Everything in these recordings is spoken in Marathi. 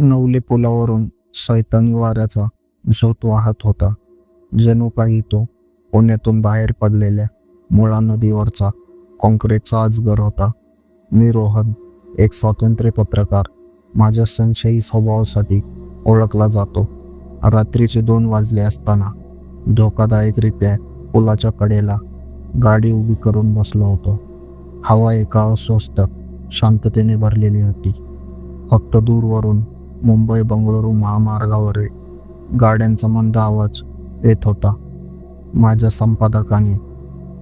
नवले पुलावरून सैतानी वाऱ्याचा झोत वाहत होता. जणू काही तो पुण्यातून बाहेर पडलेल्या मुळा नदीवरचा कॉन्क्रीटचा अजगर होता. मी रोहन एक स्वातंत्र्य पत्रकार माझ्या संशयी स्वभावासाठी ओळखला जातो. रात्रीचे दोन वाजले असताना धोकादायकरित्या पुलाच्या कडेला गाडी उभी करून बसलो होतो. हवा एका अस्वस्थ शांततेने भरलेली होती. फक्त दूरवरून मुंबई बंगळुरू महामार्गावरील गाड्यांचा मंद आवाज येत होता. माझ्या संपादकाने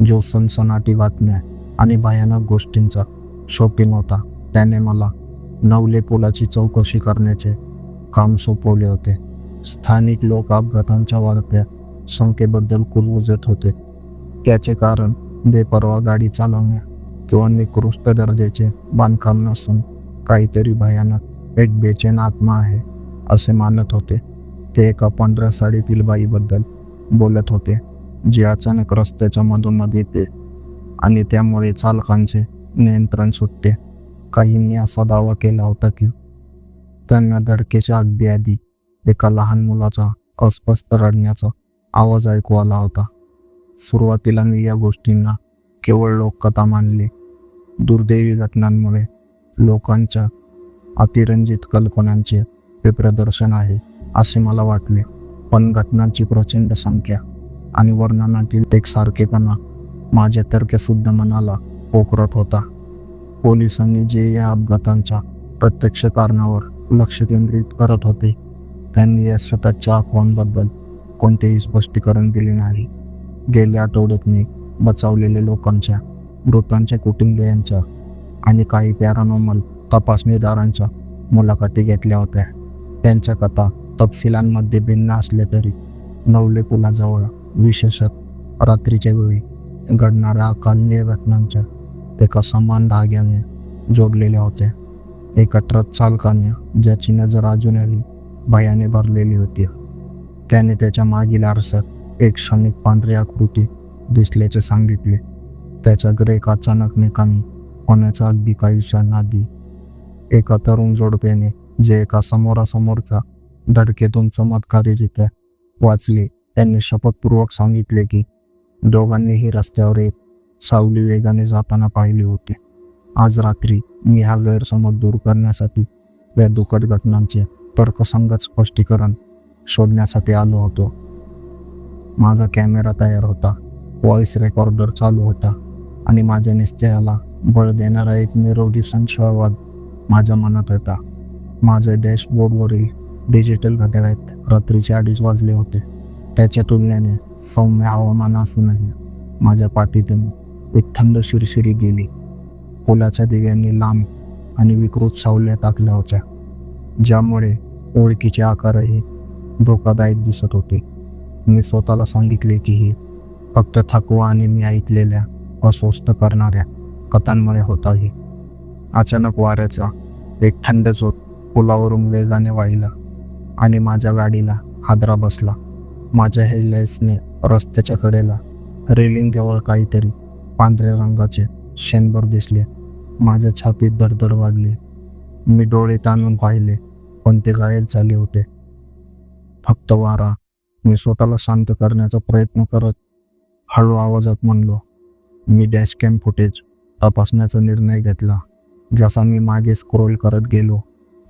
जो सनसनाटी बातम्या आणि भयानक गोष्टींचा शौकीन होता. त्याने मला नवले पुलाची चौकशी करण्याचे काम सोपवले होते. स्थानिक लोक अपघातांच्या वाढत्या संख्येबद्दल कुजबुजत होते. त्याचे कारण बेपरवा गाडी चालवणे किंवा निकृष्ट दर्जाचे बांधकाम नसून काहीतरी भयानक एक बेचैन आत्मा आहे असे मानत होते. ते एका पांढऱ्या साडीतील बाईबद्दल बोलत होते जी अचानक रस्त्याच्या मधोमध येते आणि त्यामुळे चालकांचे नियंत्रण सुटते. काहींनी असा दावा केला होता की त्यांना धडकेच्या अगदी आधी एका लहान मुलाचा अस्पष्ट रडण्याचा आवाज ऐकू आला होता. सुरुवातीला मी या गोष्टींना केवळ लोककथा मानली. दुर्दैवी घटनांमुळे लोकांच्या अतिरंजित कल्पनांचे हे प्रदर्शन आहे असे मला वाटले. पण घटनांची प्रचंड संख्या आणि वर्णनातील एकसारखेपणा माझ्या तर्कशुद्ध मनाला पोखरत होता. पोलिसांनी जे या अपघातांच्या प्रत्यक्ष कारणावर लक्ष केंद्रित करत होते त्यांनी या स्वतःच्या अफवांबद्दल कोणतेही स्पष्टीकरण दिले नाही. गेल्या आठवड्यात मी बचावलेल्या लोकांच्या मृतांच्या कुटुंबियांच्या आणि काही पॅरानॉर्मल तपासणीदारांच्या मुलाखती घेतल्या होत्या. त्यांच्या कथा तपशिलांमध्ये भिन्न असल्या तरी नवले पुलाजवळ विशेषत रात्रीच्या वेळी घडणाऱ्या अकालनीय घटनांच्या एका समान धाग्याने जोडलेल्या होत्या. एका ट्रक चालकाने ज्याची नजर अजून भयाने भरलेली होती. त्याने त्याच्या मागील आरशात एक क्षणिक पांढरी आकृती दिसल्याचे सांगितले. त्याचा ग्रेक अचानक निकामी होण्याचा अगदी काही क्षणाआधी एका तरुण जोडप्याने जे एका समोरासमोरच्या धडकेतून चमत्कारीरित्या वाचले. त्यांनी शपथपूर्वक सांगितले की दोघांनीही रस्त्यावर एक सावली वेगाने जाताना पाहिली होती. आज रात्री मी हा गैरसमज दूर करण्यासाठी या दुःखद घटनांचे तर्कसंगत स्पष्टीकरण शोधण्यासाठी आलो होतो. माझा कॅमेरा तयार होता व्हॉइस रेकॉर्डर चालू होता आणि माझ्या निश्चयाला बळ देणारा एक निरोगी संशयवाद माझ्या मनात होता. माझ्या डॅशबोर्डवरील डिजिटल घड्याळात रात्रीचे अडीच वाजले होते. त्याच्या तुलनेने सौम्य हवामान असूनही माझ्या पाठीतून एक थंड शिरशिरी गेली. पुलाच्या दिव्यांनी लांब आणि विकृत सावल्या टाकल्या होत्या ज्यामुळे ओळखीचे आकारही धोकादायक दिसत होते. मी स्वतःला सांगितले की हे फक्त थकवा आणि मी ऐकलेल्या अस्वस्थ करणाऱ्या कथांमुळे होत आहे अचानक वाऱ्याचा एक थंड झोत पुलावरून वेगाने वाहिला आणि माझ्या गाडीला हादरा बसला. माझ्या हेडलाईट्सने रस्त्याच्या कडेला रेलिंग जवळ काहीतरी पांढऱ्या रंगाचे शेणभर दिसले. माझ्या छातीत दडदड वाढली. मी डोळे ताणून पाहिले पण ते गायब झाले होते. फक्त वारा. मी स्वतःला शांत करण्याचा प्रयत्न करत हळू आवाजात म्हणलो मी डॅश कॅम फुटेज तपासण्याचा निर्णय घेतला. जसा मी मागे स्क्रोल करत गेलो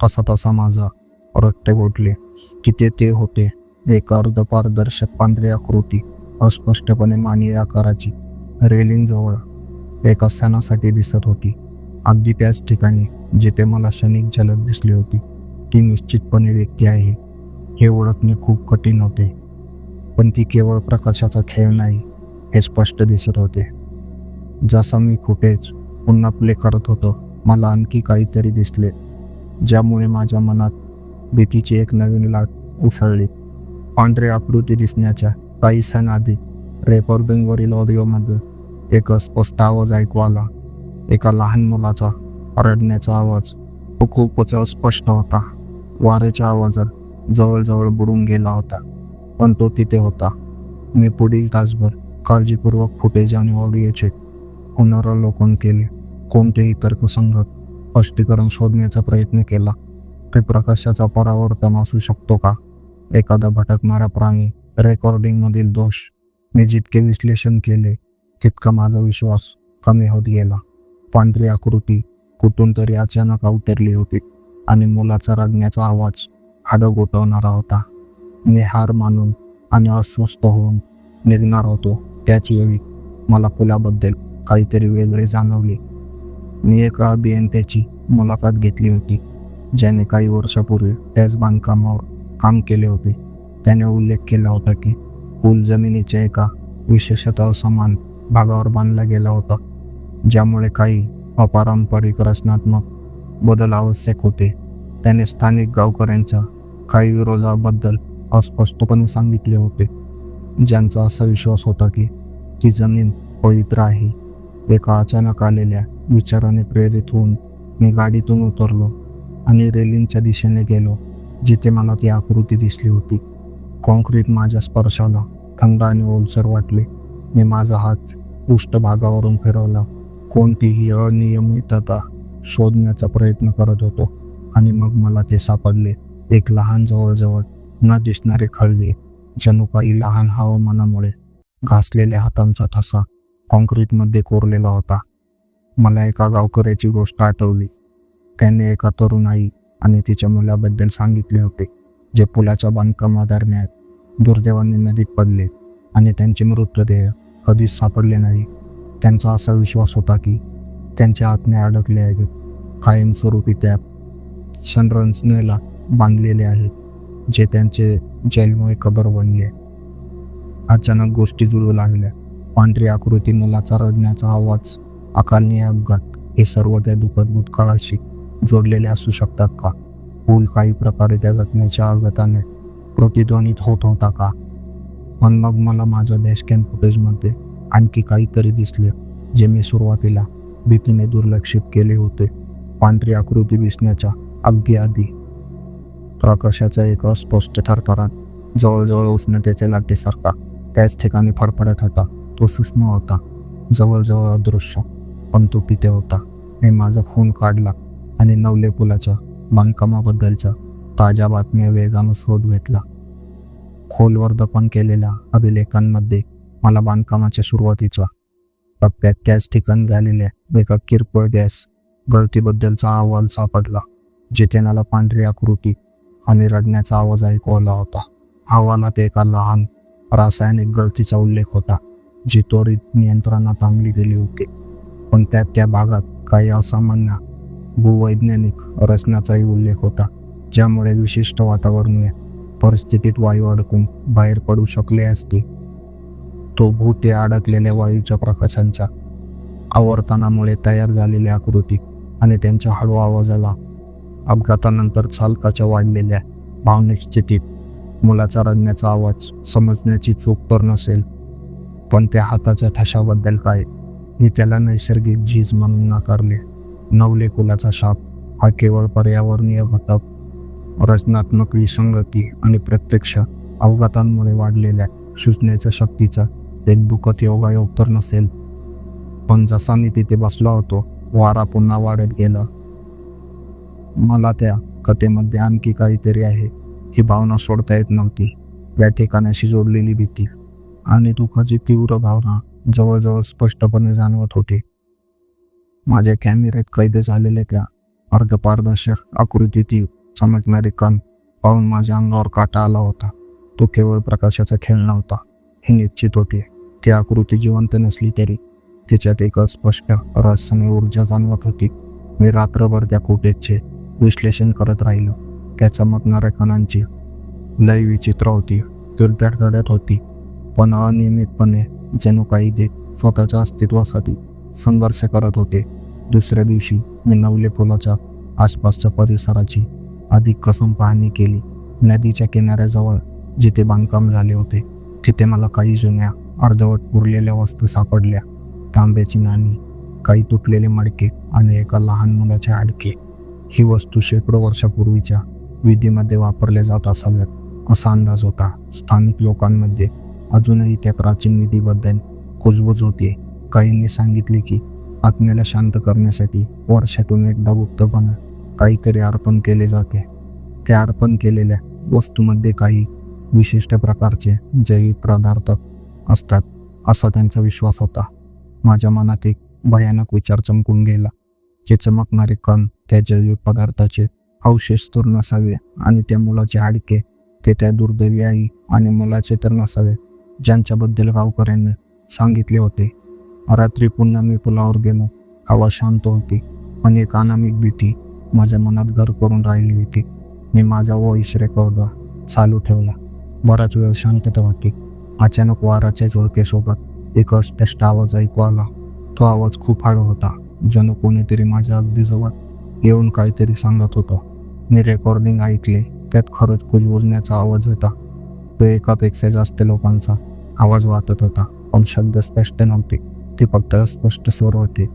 तसा तसा माझा रट्टे गोठले. की ते ते होते एक अर्ध पारदर्शक पांढरी आकृती अस्पष्टपणे मानवी आकाराची रेलिंग जवळ एका सणासाठी दिसत होती. अगदी त्याच ठिकाणी जिथे मला क्षणिक झलक दिसली होती ती निश्चितपणे व्यक्ती आहे. हे ओळखणे खूप कठीण होते. पण ती केवळ प्रकाशाचा खेळ नाही हे स्पष्ट दिसत होते. जसा मी फुटेज पुन्हा प्ले करत होतो मला आणखी काहीतरी दिसले ज्यामुळे माझ्या मनात भीतीची एक नवीन लाट उसळली. पांढरे आकृती दिसण्याच्या काही सण आधी रेकॉर्डिंगवरील ऑडिओमध्ये एक स्पष्ट आवाज ऐकू आला. एका लहान मुलाचा रडण्याचा आवाज तो खूपच अस्पष्ट होता. वाऱ्याच्या आवाजात जवळजवळ बुडून गेला होता पण तो तिथे होता. मी पुढील तासभर काळजीपूर्वक फुटेज आणि ऑडिओचे पुनरावलोकन केले. कोणतेही तर्कसंगत स्पष्टीकरण शोधण्याचा प्रयत्न केला ते प्रकाशाचा परावर्तन असू शकतो का? एखादा भटकणारा प्राणी रेकॉर्डिंगमधील दोष मी जितके विश्लेषण केले तितका माझा विश्वास कमी होत गेला. पांढरी आकृती कुठून तरी अचानक अवतरली होती आणि मुलाचा रडण्याचा आवाज हाडं गोठवणारा होता. मी हार मानून आणि अस्वस्थ होऊन निघणार होतो. त्याच वेळी मला पुलाबद्दल काहीतरी वेगळे जाणवले. मी एका अभियंत्याची मुलाखत घेतली होती ज्याने काही वर्षापूर्वी त्याच बांधकामावर काम केले होते. त्याने उल्लेख केला होता की पूल जमिनीच्या एका विशेषतः समान भागावर बांधला गेला होता ज्यामुळे काही अपारंपरिक रचनात्मक बदल आवश्यक होते. त्याने स्थानिक गावकऱ्यांच्या काही विरोधाबद्दल अस्पष्टपणे सांगितले होते ज्यांचा असा विश्वास होता की ती जमीन पवित्र आहे. एका अचानक आलेल्या विचाराने प्रेरित होऊन मी गाडीतून उतरलो आणि रेलिंगच्या दिशेने गेलो जिथे मला ती आकृती दिसली होती. कॉन्क्रीट माझ्या स्पर्शाला थंड आणि ओलसर वाटले. मी माझा हात पृष्ठभागावरून फिरवला. कोणतीही अनियमितता शोधण्याचा प्रयत्न करत होतो आणि मग मला ते सापडले. एक लहान जवळजवळ न दिसणारे खळगे जणू काही लहान हवामानामुळे घासलेल्या हातांचा ठसा कॉन्क्रीटमध्ये कोरलेला होता. मला एका गावकऱ्याची गोष्ट आठवली. त्याने एका तरुण आई आणि तिच्या मुलाबद्दल सांगितले होते जे पुलाच्या बांधकामादरम्यान दुर्दैवाने नदीत पडले आणि त्यांचे मृतदेह कधीच सापडले नाही. त्यांचा असा विश्वास होता की त्यांच्या आत्म्या अडकले आहेत. कायमस्वरूपी त्या संरचनेला बांधलेले आहेत जे त्यांचे जेलमुळे कबर बनले. अचानक गोष्टी जुळू लागल्या. पांढरी आकृती मुलाचा रडण्याचा आवाज अकालनीय अपघात हे सर्व त्या दुखद भूतकाळाशी जोडलेले असू शकतात का? पूल काही प्रकारे त्या घटनेच्या आघाताने प्रतिध्वनित होत होता का? पण मग मला माझ्या डॅशकॅम फुटेजमध्ये आणखी काहीतरी दिसले जे मी सुरुवातीला भीतीने दुर्लक्षित केले होते. पांढरी आकृती दिसण्याच्या अगदी आधी प्रकाशाचा एक अस्पष्ट थरथरात जवळजवळ उष्णतेच्या लाटेसारखा त्याच ठिकाणी फडफडत होता. तो सूक्ष्म होता. जवळजवळ अदृश्य. पण तो तिथे होता. मी माझा फोन काढला आणि नवले पुलाच्या बांधकामाबद्दलच्या ताज्या बातम्या वेगानं शोध घेतला. खोलवर दफन केलेल्या अभिलेखांमध्ये मला बांधकामाच्या सुरुवातीचा टप्प्यात त्याच ठिकाणी झालेल्या एका किरकोळ गॅस गळतीबद्दलचा अहवाल सापडला जिथे मला पांढरी आकृती आणि रडण्याचा आवाज ऐकू आला होता. अहवालात एका लहान रासायनिक गळतीचा उल्लेख होता जी त्वरित नियंत्रणात आणली गेली होती. पण त्या त्या भागात काही असामान्य भूवैज्ञानिक रचनाचाही उल्लेख होता ज्यामुळे विशिष्ट वातावरणीय परिस्थितीत वायू अडकून बाहेर पडू शकले असते. तो भूते अडकलेल्या वायूच्या प्रकाशांच्या आवर्तनामुळे तयार झालेल्या आकृती आणि त्यांच्या हळू आवाजाला अपघातानंतर चालकाच्या वाढलेल्या भावनिक स्थितीत मुलाचा रडण्याचा आवाज समजण्याची चूक तर नसेल पण त्या हाताच्या ठशाबद्दल काय मी त्याला नैसर्गिक झीज म्हणून नाकारले. नवले कुलाचा शाप हा केवळ पर्यावरणीय घटक रचनात्मक विसंगती आणि प्रत्यक्ष अवघातांमुळे वाढलेल्या सूचनेच्या शक्तीचा एक दुखत योगायोग तर नसेल. पण जसा मी तिथे बसला होतो वारा पुन्हा वाढत गेला. मला त्या कथेमध्ये आणखी काहीतरी आहे ही भावना सोडता येत नव्हती. या ठिकाणाशी जोडलेली भीती आणि दुःखाची तीव्र भावना जवळजवळ स्पष्टपणे जाणवत होती. माझ्या कॅमेऱ्यात कैद झालेल्या त्या अर्धपारदर्शक आकृतीतील चमकणारी कण पाहून माझ्या अंगावर काटा आला होता. तो केवळ प्रकाशाचा खेळ नव्हता हे निश्चित होते. ती आकृती जिवंत नसली तरी तिच्यात एक अस्पष्ट रहस्यमय ऊर्जा जाणवत होती. मी रात्रभर त्या फुटेजचे विश्लेषण करत राहिलो. त्या चमकणाऱ्या कणांची लय विचित्र होती धडधडत होती पण अनियमितपणे जणू काही ते स्वतःच्या अस्तित्वासाठी संघर्ष करत होते. दुसऱ्या दिवशी मी नवले पुलाच्या आसपासच्या परिसराची अधिक कसून पाहणी केली. नदीच्या किनाऱ्याजवळ जिथे बांधकाम झाले होते तिथे मला काही जुन्या अर्धवट पुरलेल्या वस्तू सापडल्या. तांब्याची नाणी काही तुटलेले मडके आणि एका लहान मुलाचे आडके ही वस्तू शेकडो वर्षापूर्वीच्या विधीमध्ये वापरल्या जात असाव्यात असा अंदाज होता. स्थानिक लोकांमध्ये अजूनही त्या प्राचीन विधीबद्दल कुजबुज होती. काहींनी सांगितले की आत्म्याला शांत करण्यासाठी वर्षातून एकदा गुप्तपणे काहीतरी अर्पण केले जाते. त्या अर्पण केलेल्या वस्तूमध्ये काही विशिष्ट प्रकारचे जैविक पदार्थ असतात असा त्यांचा विश्वास होता. माझ्या मनात एक भयानक विचार चमकून गेला. हे चमकणारे कण त्या जैविक पदार्थाचे अवशेष तर नसावे आणि त्या मुलाचे हाडके ते त्या दुर्दैवी आई आणि मुलाचे तर नसावे. ज्यांच्याबद्दल गावकऱ्यांनी सांगितले होते. रात्री पुन्हा मी पुलावर गेलो. हवा शांत होती. पण एक अनामिक भीती माझ्या मनात घर करून राहिली होती. मी माझा वॉइस रेकॉर्डर चालू ठेवला. बराच वेळ शांतता होती. अचानक वाराच्या झुळकेसोबत एक अस्पष्ट आवाज ऐकू आला. तो आवाज खूप हळू होता. जणू कोणीतरी माझ्या अगदी जवळ येऊन काहीतरी सांगत होतं. मी रेकॉर्डिंग ऐकले. त्यात खरंच कुजबुजण्याचा आवाज होता. तो एकापेक्षा जास्त लोकांचा आवाज वाटत होता. पण शब्द स्पष्ट नव्हते. ते फक्त स्पष्ट स्वर होते.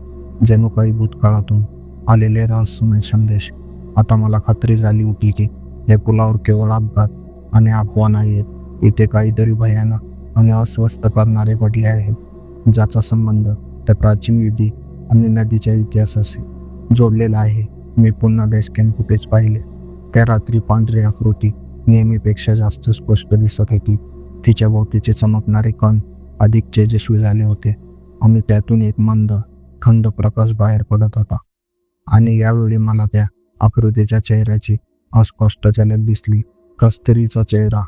जणू काही भूतकाळातून आलेले रहस्यमय संदेश. आता मला खात्री झाली होती की हे पुलावर केवळ अपघात आणि अफवा आहेत. इथे काहीतरी भयानक आणि अस्वस्थ करणारे घडले आहे ज्याचा संबंध त्या प्राचीन विधी आणि नदीच्या इतिहासाशी जोडलेला आहे. मी पुन्हा बेस कॅम्प फुटेज पाहिले. त्या रात्री पांढरी आकृती नेहमीपेक्षा जास्त स्पष्ट दिसत होती. तिच्या भोवतीचे चमकणारे कण अधिक तेजस्वी झाले होते. आणि त्यातून एक मंद थंड प्रकाश बाहेर पडत होता. आणि यावेळी मला त्या आकृतीच्या चेहऱ्याची अस्पष्ट झलक दिसली. कस्तरीचा चेहरा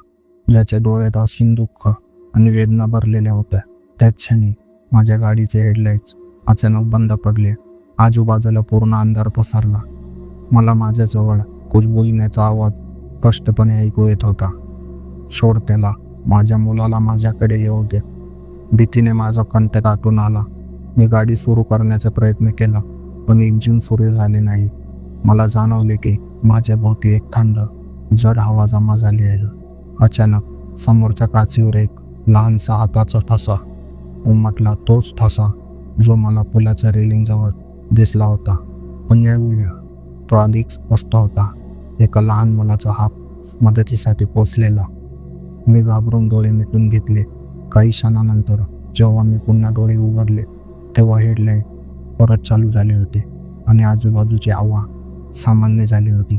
ज्याच्या डोळ्यात असीम दुःख आणि वेदना भरलेल्या होत्या. त्याच क्षणी माझ्या गाडीचे हेडलाईट्स अचानक बंद पडले. आजूबाजूला पूर्ण अंधार पसरला. मला माझ्याजवळ कुजबुजण्याचा आवाज स्पष्टपणे ऐकू येत होता. सोड त्याला माझ्या मुलाला माझ्याकडे येऊ दे. भीतीने माझा कंठ दाटून आला. मी गाडी सुरू करण्याचा प्रयत्न केला पण इंजिन सुरू झाले नाही. मला जाणवले की माझ्या भोवती एक थंड जड हवा जमा झाली आहे. अचानक समोरच्या काचीवर एक लहानसा हाताचा ठसा उमटला. तोच ठसा जो मला पुलाच्या रेलिंगजवळ दिसला होता. पण यावेळी तो अधिक स्पष्ट होता. एका लहान मुलाचा हात मदतीसाठी पोचलेला. मी घाबरून डोळे मिटून घेतले. काही क्षणानंतर जेव्हा मी पुन्हा डोळे उघडले तेव्हा हेडलाईट परत चालू झाले होते आणि आजूबाजूची आवा सामान्य झाली होती.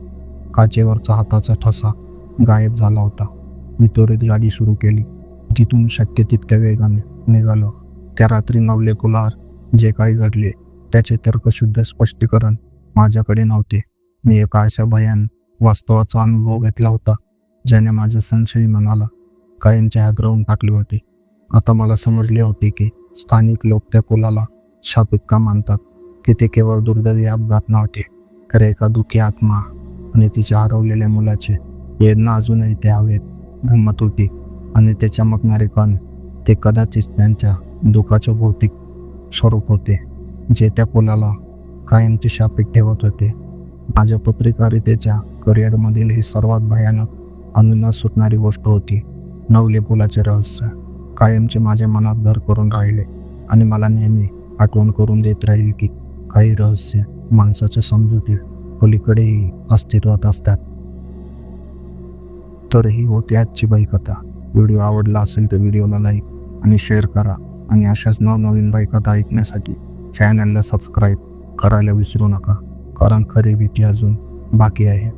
काचेवरचा हाताचा ठसा गायब झाला होता. मी त्वरित गाडी सुरू केली. तिथून शक्य तितक्या वेगाने निघालो. त्या रात्री नवले कुलार जे काही घडले त्याचे तर्कशुद्ध स्पष्टीकरण माझ्याकडे नव्हते. मी एका अशा भयान वास्तवाचा अनुभव घेतला होता ज्याने माझ्या संशयी मनाला कायमचे हादरवून टाकले होते. आता मला समजले होते की स्थानिक लोक त्या पुलाला शापित का मानतात की ते केवळ दुर्दैवी अपघात नव्हते तर एका दुःखी आत्मा आणि तिच्या हरवलेल्या मुलाचे वेदना अजूनही ते हवेत घुमत होती आणि ते चमकणारे कण ते कदाचित त्यांच्या दुःखाचे भौतिक स्वरूप होते जे त्या पुलाला कायमचे शापित ठेवत होते. माझ्या पत्रकारितेच्या करिअरमधील ही सर्वात भयानक आणि न सुटणारी गोष्ट होती. नवले पुलाचे रहस्य कायमचे माझ्या मनात घर करून राहिले आणि मला नेहमी आठवण करून देत राहील की काही रहस्य माणसाच्या समजुती पलीकडेही अस्तित्वात असतात. तर ही होती आजची बाई व्हिडिओ आवडला असेल तर व्हिडिओला लाईक आणि शेअर करा आणि अशाच नवनवीन बाईकथा ऐकण्यासाठी चॅनलला सबस्क्राईब करायला विसरू नका कारण खरी भीती अजून बाकी आहे.